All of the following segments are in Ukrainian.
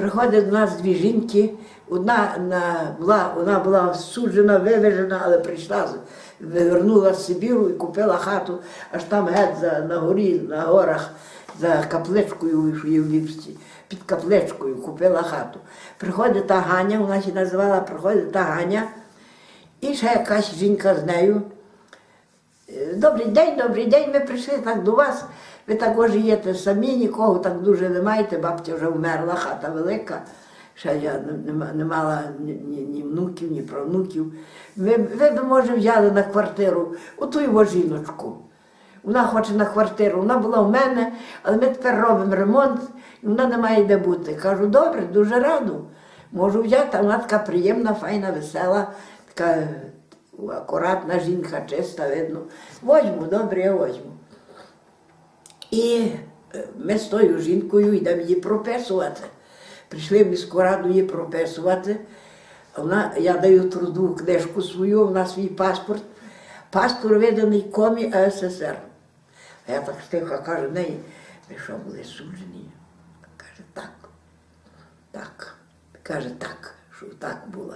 Приходить до нас дві жінки, одна на, була, вона була суджена, вивезена, але прийшла, вернула з Сибіру і купила хату, аж там геть за, на горі, на горах, за капличкою, в Ліпсці, під капличкою купила хату. Приходить та Ганя, вона ще називала, приходить та Ганя, і ще якась жінка з нею. Е, Добрий день, добрий день, ми прийшли так до вас. Ви також їдете самі, нікого так дуже не маєте, бабця вже вмерла, хата велика. Ще я не, не ма- не мала ні, ні, ні внуків, ні правнуків. Ви, ви б, може, взяли на квартиру оту його жіночку. Вона хоче на квартиру, вона була в мене, але ми тепер робимо ремонт, і вона не має де бути. Кажу, добре, дуже раду. Можу взяти, вона така приємна, файна, весела, така акуратна жінка, чиста, видно. Возьму, добре, я возьму. І е, ми з тою жінкою йдемо її прописувати. Прийшли в міську раду її прописувати. Вона, я даю труду книжку свою, вона свій паспорт. Паспорт виданий комі АССР. А я так стиха кажу, неї, ви що були суджені? Каже, так. Так. Каже, так, що так було.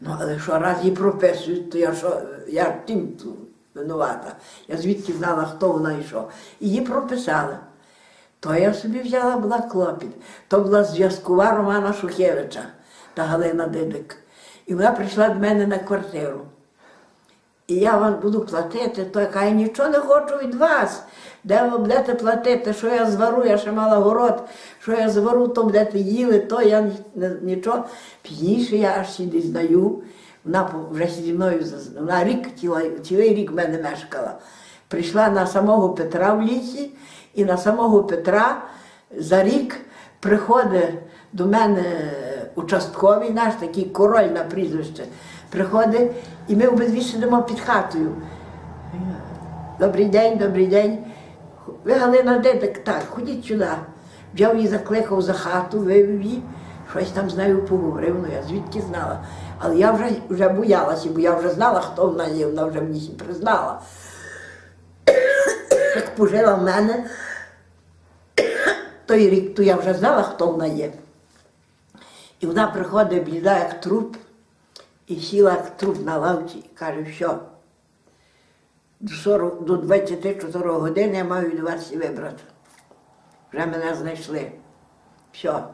Ну, але що раз її прописують, то я що, я тим тут винувата. Я звідки знала, хто вона і що. Її прописали. То я собі взяла була клопіт. То була зв'язкова Романа Шухевича та Галина Дидик. І вона прийшла до мене на квартиру. І я вам буду платити, то я кажу, нічого не хочу від вас. Де ви будете платити, що я звару, я ще мала город, що я звару, то будете їли, то я нічого. Пізніше я аж сюди здаю. Вона вже зі мною вона рік, цілий рік в мене мешкала. Прийшла на самого Петра в лісі, і на самого Петра за рік приходить до мене участковий наш, такий король на прізвище, приходить, і ми обидві сидимо під хатою. Добрий день, добрий день. Ви Галина Дедик, так, ходіть сюди. Взяв її, закликав за хату, вивів її, щось там з нею поговорив, ну я звідки знала. Але я вже, вже боялася, бо я вже знала, хто вона є, вона вже мені признала. Як пожила в мене, той рік, то я вже знала, хто вона є. І вона приходить бліда, як труп, і сіла як труп на лавці і каже, що до 40, до 24 години я маю від вас вибрати. Вже мене знайшли. Все.